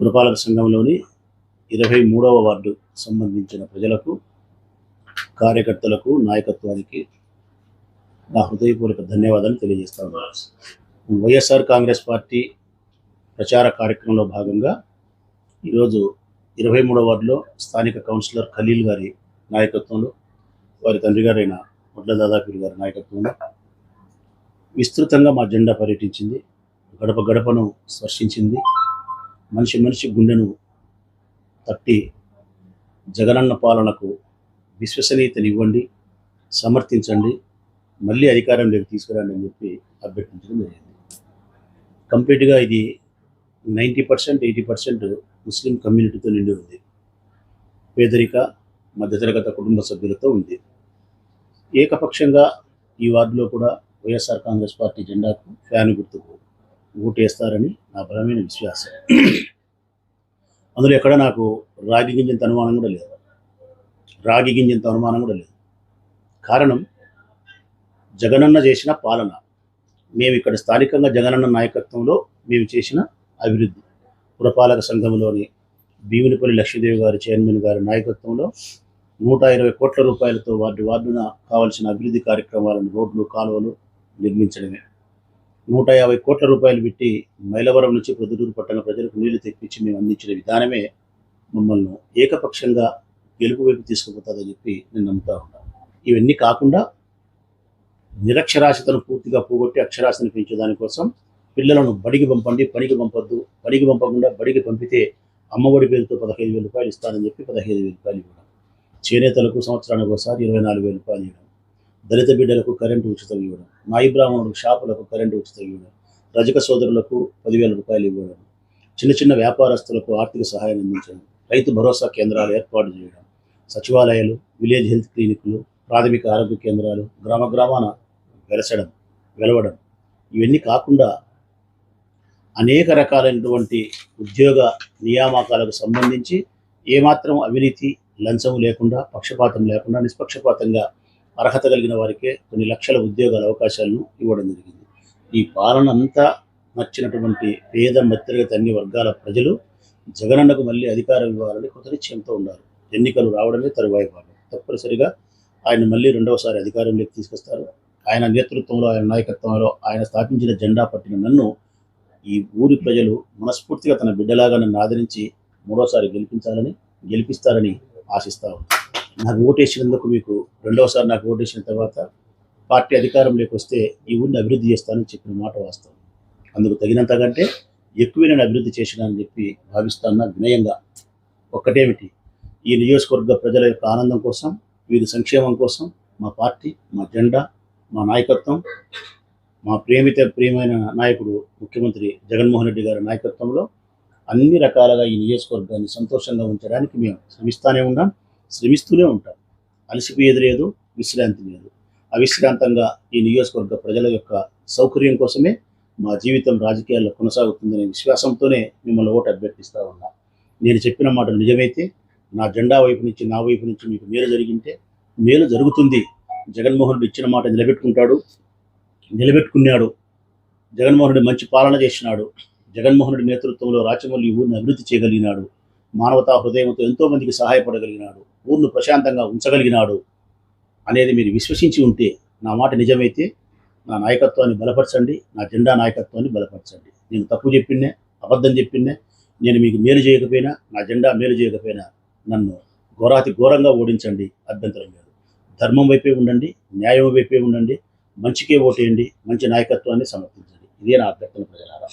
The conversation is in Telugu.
పురపాలక సంఘంలోని ఇరవై మూడవ వార్డు సంబంధించిన ప్రజలకు కార్యకర్తలకు నాయకత్వానికి నా హృదయపూర్వక ధన్యవాదాలు తెలియజేస్తాను వైఎస్ఆర్ కాంగ్రెస్ పార్టీ ప్రచార కార్యక్రమంలో భాగంగా ఈరోజు ఇరవై మూడవ వార్డులో స్థానిక కౌన్సిలర్ ఖలీల్ గారి నాయకత్వంలో వారి తండ్రి గారైన ముడ్ల దాదాపీర్ గారి నాయకత్వంలో విస్తృతంగా మా జెండా పర్యటించింది. గడప గడపను స్పర్శించింది. మనిషి మనిషి గుండెను తట్టి జగనన్న పాలనకు విశ్వసనీయతనివ్వండి సమర్థించండి మళ్ళీ అధికారంలోకి తీసుకురండి అని చెప్పి అభ్యర్థించడం జరిగింది. కంప్లీట్గా ఇది నైంటీ పర్సెంట్ ఎయిటీ పర్సెంట్ ముస్లిం కమ్యూనిటీతో నిండి ఉంది. పేదరిక మధ్యతరగత కుటుంబ సభ్యులతో ఉంది. ఏకపక్షంగా ఈ వార్డులో కూడా Y S R Congress party జెండాకు fan గుర్తుకు ఓటేస్తారని నా బలమైన విశ్వాసం. అందులో ఎక్కడ నాకు రాగి గింజంత అనుమానం కూడా లేదు. రాగి గింజంత అనుమానం కూడా లేదు. కారణం జగనన్న చేసిన పాలన. మేము ఇక్కడ స్థానికంగా జగనన్న నాయకత్వంలో మేము చేసిన అభివృద్ధి. పురపాలక సంఘంలోని భీమునిపల్లి లక్ష్మీదేవి గారి చైర్మన్ గారి నాయకత్వంలో నూట ఇరవై కోట్ల రూపాయలతో వార్డు వార్డున కావలసిన అభివృద్ధి కార్యక్రమాలను రోడ్లు కాలువలు నిర్మించడమే. నూట యాభై కోట్ల రూపాయలు పెట్టి మైలవరం నుంచి ప్రొద్దుటూరు పట్టణ ప్రజలకు నీళ్ళు తెప్పించి మేము అందించిన విధానమే మమ్మల్ని ఏకపక్షంగా గెలుపు వైపు తీసుకుపోతుందని చెప్పి నేను నమ్ముతా ఉంటాను ఇవన్నీ కాకుండా నిరక్షరాస్యతను పూర్తిగా పోగొట్టి అక్షరాస్యతను పెంచే కోసం పిల్లలను బడికి పంపండి పనికి పంపొద్దు. పనికి పంపకుండా బడికి పంపితే అమ్మఒడి పేరుతో పదహైదు వేల రూపాయలు ఇస్తానని చెప్పి పదహైదు వేల రూపాయలు ఇవ్వడం. చేనేతలకు సంవత్సరానికి ఒకసారి ఇరవై నాలుగు వేల రూపాయలు ఇవ్వడం. దళిత బిడ్డలకు కరెంటు ఉచితం ఇవ్వడం. నాయి బ్రాహ్మణుడు షాపులకు కరెంటు ఉచితం ఇవ్వడం రజక సోదరులకు పదివేల రూపాయలు ఇవ్వడం చిన్న చిన్న వ్యాపారస్తులకు ఆర్థిక సహాయం అందించడం రైతు భరోసా కేంద్రాలు ఏర్పాటు చేయడం సచివాలయాలు విలేజ్ హెల్త్ క్లినిక్లు ప్రాథమిక ఆరోగ్య కేంద్రాలు గ్రామ గ్రామాన వెలసడం వెలవడం. ఇవన్నీ కాకుండా అనేక రకాలైనటువంటి ఉద్యోగ నియామకాలకు సంబంధించి ఏమాత్రం అవినీతి లంచం లేకుండా పక్షపాతం లేకుండా నిష్పక్షపాతంగా అర్హత కలిగిన వారికే కొన్ని లక్షల ఉద్యోగాల అవకాశాలను ఇవ్వడం జరిగింది. ఈ పాలన అంతా నచ్చినటువంటి పేద మధ్యతరగతి అన్ని వర్గాల ప్రజలు జగనన్నకు మళ్ళీ అధికారం ఇవ్వాలని కృతనిశ్చయంతో ఉన్నారు. ఎన్నికలు రావడమే తరువాయి భాగం. తప్పనిసరిగా ఆయన మళ్ళీ రెండవసారి అధికారంలోకి తీసుకొస్తారు. ఆయన నేతృత్వంలో ఆయన నాయకత్వంలో ఆయన స్థాపించిన జెండా పట్టిన నన్ను ఈ ఊరి ప్రజలు మనస్ఫూర్తిగా తన బిడ్డలాగా నన్ను ఆదరించి మూడోసారి గెలిపించాలని గెలిపిస్తారని ఆశిస్తా ఉంది నాకు ఓటేసినందుకు మీకు రెండవసారి నాకు ఓటేసిన తర్వాత పార్టీ అధికారంలోకి వస్తే ఈ ఊరిని అభివృద్ధి చేస్తానని చెప్పిన మాట వాస్తవం. అందుకు తగినంతకంటే ఎక్కువ నేను అభివృద్ధి చేసినానని చెప్పి భావిస్తాను వినయంగా. ఒక్కటేమిటి? ఈ నియోజకవర్గ ప్రజల యొక్క ఆనందం కోసం వీరి సంక్షేమం కోసం మా పార్టీ మా జెండా మా నాయకత్వం మా ప్రేమిత ప్రియమైన నాయకుడు ముఖ్యమంత్రి జగన్మోహన్ రెడ్డి గారి నాయకత్వంలో అన్ని రకాలుగా ఈ నియోజకవర్గాన్ని సంతోషంగా ఉంచడానికి మేము శ్రమిస్తూనే ఉన్నాం. శ్రమిస్తూనే ఉంటారు. అలసిపోయేది లేదు విశ్రాంతి లేదు. అవిశ్రాంతంగా ఈ నియోజకవర్గ ప్రజల యొక్క సౌకర్యం కోసమే మా జీవితం రాజకీయాల్లో కొనసాగుతుందనే విశ్వాసంతోనే మిమ్మల్ని ఓటు అభ్యర్థిస్తూ ఉన్నా. నేను చెప్పిన మాటలు నిజమైతే నా జెండా వైపు నుంచి నా వైపు నుంచి మీకు మేలు జరిగింటే మేలు జరుగుతుంది. జగన్మోహన్ రెడ్డి ఇచ్చిన మాట నిలబెట్టుకుంటాడు. నిలబెట్టుకున్నాడు. జగన్మోహన్ రెడ్డి మంచి పాలన చేసినాడు. జగన్మోహన్ రెడ్డి నేతృత్వంలో రాచమల్లి ఊరిని అభివృద్ధి చేయగలిగినాడు. మానవతా హృదయంతో ఎంతోమందికి సహాయపడగలిగినాడు ఊర్ను ప్రశాంతంగా ఉంచగలిగినాడు అనేది మీరు విశ్వసించి ఉంటే నా మాట నిజమైతే నా నాయకత్వాన్ని బలపరచండి నా జెండా నాయకత్వాన్ని బలపరచండి. నేను తప్పు చెప్పినే అబద్ధం చెప్పినే నేను మీకు మేలు చేయకపోయినా నా జెండా మేలు చేయకపోయినా నన్ను ఘోరాతి ఘోరంగా ఓడించండి అభ్యంతరం లేదు. ధర్మం వైపే ఉండండి న్యాయం వైపే ఉండండి మంచికే ఓటేయండి మంచి నాయకత్వాన్ని సమర్థించండి ఇదే నా అభ్యర్థన ప్రజలారా.